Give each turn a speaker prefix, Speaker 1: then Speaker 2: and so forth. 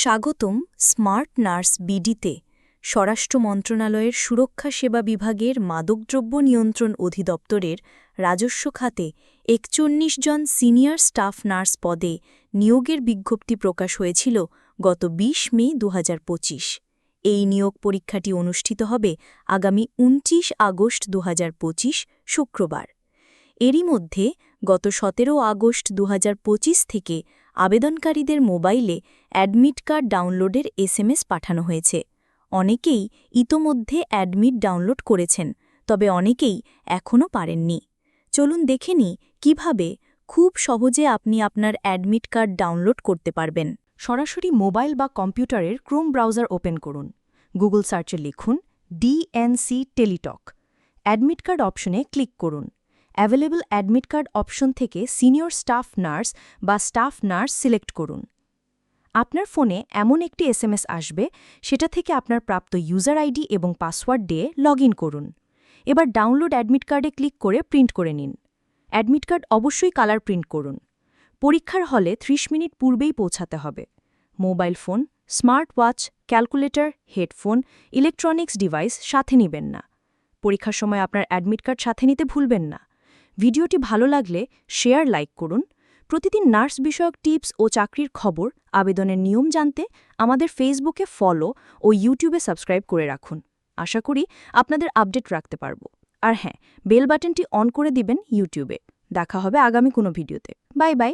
Speaker 1: স্বাগতম smart nurse বিডিতে, স্বরাষ্ট্র মন্ত্রণালয়ের সুরক্ষা সেবা বিভাগের মাদকদ্রব্য নিয়ন্ত্রণ অধিদপ্তরের রাজস্ব খাতে একচল্লিশ জন সিনিয়র স্টাফ নার্স পদে নিয়োগের বিজ্ঞপ্তি প্রকাশ হয়েছিল গত ২০ মে দু হাজার পঁচিশ। এই নিয়োগ পরীক্ষাটি অনুষ্ঠিত হবে আগামী ২৯ আগস্ট দু হাজার পঁচিশ শুক্রবার। এরই মধ্যে গত ১৭ আগস্ট দু হাজার পঁচিশ থেকে আবেদনকারীদের মোবাইলে অ্যাডমিট কার্ড ডাউনলোডের এসএমএস পাঠানো হয়েছে। অনেকেই ইতোমধ্যে অ্যাডমিট ডাউনলোড করেছেন, তবে অনেকেই এখনও পারেননি। চলুন দেখে নিই কীভাবে খুব সহজে আপনি আপনার অ্যাডমিট কার্ড ডাউনলোড করতে পারবেন।
Speaker 2: সরাসরি মোবাইল বা কম্পিউটারের ক্রোম ব্রাউজার ওপেন করুন। গুগল সার্চে লিখুন ডিএনসি টেলিটক। অ্যাডমিট কার্ড অপশনে ক্লিক করুন। অ্যাভেলেবল অ্যাডমিট কার্ড অপশন থেকে সিনিয়র স্টাফ নার্স বা স্টাফ নার্স সিলেক্ট করুন। আপনার ফোনে এমন একটি এসএমএস আসবে, সেটা থেকে আপনার প্রাপ্ত ইউজার আইডি এবং পাসওয়ার্ড দিয়ে লগ করুন। এবার ডাউনলোড অ্যাডমিট কার্ডে ক্লিক করে প্রিন্ট করে নিন। অ্যাডমিট কার্ড অবশ্যই কালার প্রিন্ট করুন। পরীক্ষার হলে ৩০ মিনিট পূর্বেই পৌঁছাতে হবে। Mobile phone smart watch calculator, headphone, electronics device সাথে নেবেন না। পরীক্ষার সময় আপনার অ্যাডমিট কার্ড সাথে নিতে ভুলবেন না। ভিডিওটি ভালো লাগলে শেয়ার, লাইক করুন। প্রতিদিন নার্স বিষয়ক টিপস ও চাকরির খবর, আবেদনের নিয়ম জানতে আমাদের ফেসবুকে ফলো ও ইউটিউবে সাবস্ক্রাইব করে রাখুন। আশা করি আপনাদের আপডেট রাখতে পারব। আর হ্যাঁ বেল বাটনটি অন করে দিবেন ইউটিউবে দেখা হবে আগামী কোনো ভিডিওতে বাই বাই